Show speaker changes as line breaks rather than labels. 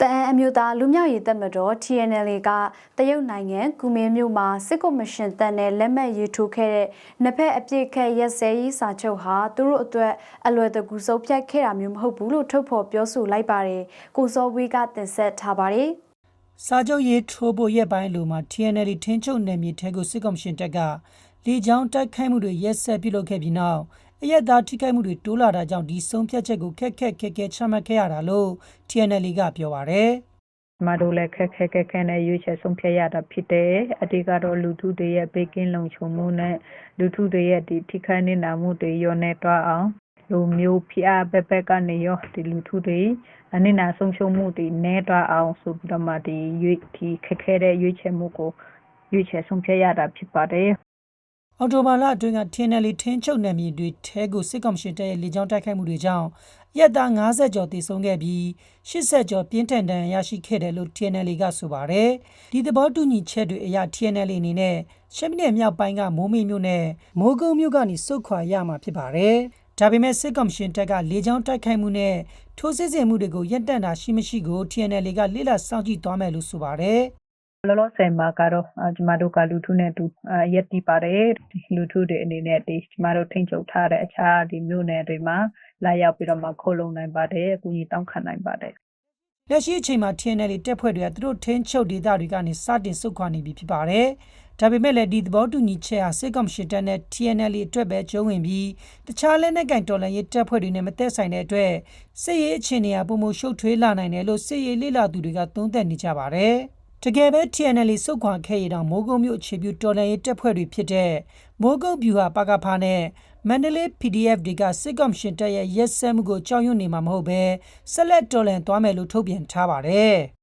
တအန်အမျိုးသားလူမျိုးရေးတပ်မတော် TNL ကတရုတ်နိုင်ငံကူမင်းမြို့မှာစစ်ကော်မရှင်တပ်နဲ့လက်မှတ်ရေးထိုးခဲ့တဲ့နှစ်ဖက်အပြစ်ခတ်ရက်စဲရေးစာချုပ်ဟာသူတို့အတွက်အလွယ်တကူဆုံးဖြတ်ခဲ့တာမျိုးမဟုတ်ဘူးလို့ထုတ်ဖော်ပြောဆိုလိုက်ပါတယ်ကိုစောဝေးကတင်ဆက်ထားပါတယ်
စာချုပ်ရေးထိုးဖို့ရက်ပိုင်းလိုမှာ TNL ထင်းချုပ်နယ်မြေထဲကိုစစ်ကော်မရှင်တပ်ကလေကြောင်းတိုက်ခိုက်မှုတွေရက်ဆက်ပြုလုပ်ခဲ့ပြီးနောက် အရက်သားထိခိုက်မှုတွေတိုးလာတာကြောင့်ဒီဆုံးဖြတ်ချက်ကိုခက်ခက်ခဲခဲချမှတ်ခဲ့ရတာလို့ TNL ကပြောပါရယ်
မတို့လည်းခက်ခက်ခက်ခဲနဲ့ရွေးချယ်ဆုံးဖြတ်ရတာဖြစ်တယ်အတိကတော့လူထုတွေရဲ့ဘေးကင်းလုံခြုံမှုနဲ့လူထုတွေရဲ့ဒီထိခိုက်နေတာမှုတွေရောနေတော့အောင်လူမျိုးဖျားဘက်ဘက်ကနေရောဒီလူထုတွေအနေနာဆုံးရှုံးမှုတွေနေတော့အောင်ဆိုပြီးတော့မှဒီရွေးဒီခက်ခဲတဲ့ရွေးချယ်မှုကိုရွေးချယ်ဆုံးဖြတ်ရတာဖြစ်ပါတယ်
အော်တိုဘာလအတွင်းက TNL ထင်းချုပ်နယ်မြေတွေထဲကိုစစ်ကောင်ရှင်တပ်ရဲ့လေကြောင်းတိုက်ခိုက်မှုတွေကြောင့်ရက်သား90ကျော်သေဆုံးခဲ့ပြီး80ကျော်ပြင်းထန်ဒဏ်ရာရရှိခဲ့တယ်လို့ TNL ကဆိုပါတယ်။ဒီသဘောတူညီချက်တွေအရ TNL အနေနဲ့ရှမ်းပြည်နယ်မြောက်ပိုင်းကမိုးမိတ်မြို့နဲ့မိုးကုတ်မြို့ကနေစုခွာရမှာဖြစ်ပါတယ်။ဒါပေမဲ့စစ်ကောင်ရှင်တပ်ကလေကြောင်းတိုက်ခိုက်မှုနဲ့ထိုးစစ်ဆင်မှုတွေကိုရပ်တန့်တာရှိမရှိကို TNL ကလိလစောင့်ကြည့်သွားမယ်လို့ဆိုပါတယ်။
လောလောဆယ်မှာကတော့အာကျမတို့ကလူထုနဲ့တူအာရက်တီပါတယ်ဒီလူထုတွေအနေနဲ့ဒီကျမတို့ထိန်ချုပ်ထားတဲ့အခြားဒီမြို့နယ်တွေမှာလာရောက်ပြီးတော့မှခိုးလုံနိုင်ပါတယ်အကူအညီတောင်းခံနိုင်ပါတယ်
လက်ရှိအချိန်မှာ TNL တက်ဖွဲ့တွေကသူတို့ထင်းချုပ်ဒေသတွေကနေစတင်စုခွာနေပြီဖြစ်ပါတယ်။ဒါပေမဲ့လည်းဒီသဘောတူညီချက်ဟာစစ်ကောင်ရှင်တပ်နဲ့ TNL အတွက်ပဲကျုံးဝင်ပြီးတခြားလက်နက်ကင်တော်လှန်ရေးတပ်ဖွဲ့တွေနဲ့မသက်ဆိုင်တဲ့အတွက်စစ်ရေးအခြေအနေအပေါ်မှာရှုပ်ထွေးလာနိုင်တယ်လို့စစ်ရေးလေ့လာသူတွေကသုံးသပ်နေကြပါတယ်။ တကယ်ပဲ TNL စုခွာခဲ့ရတော့မိုးကုတ်မြို့အခြေပြုတော်လှန်ရေးတပ်ဖွဲ့တွေဖြစ်တဲ့မိုးကုတ်ဗျူဟာပကဖာနဲ့မန္တလေး PDF တွေကစစ်ကောင်ရှင်တပ်ရဲ့ရက်စက်မှုကိုကြောက်ရွံ့နေမှာမဟုတ်ပဲဆက်လက်တော်လှန်သွားမယ်လို့ထုတ်ပြန်ထားပါတယ်။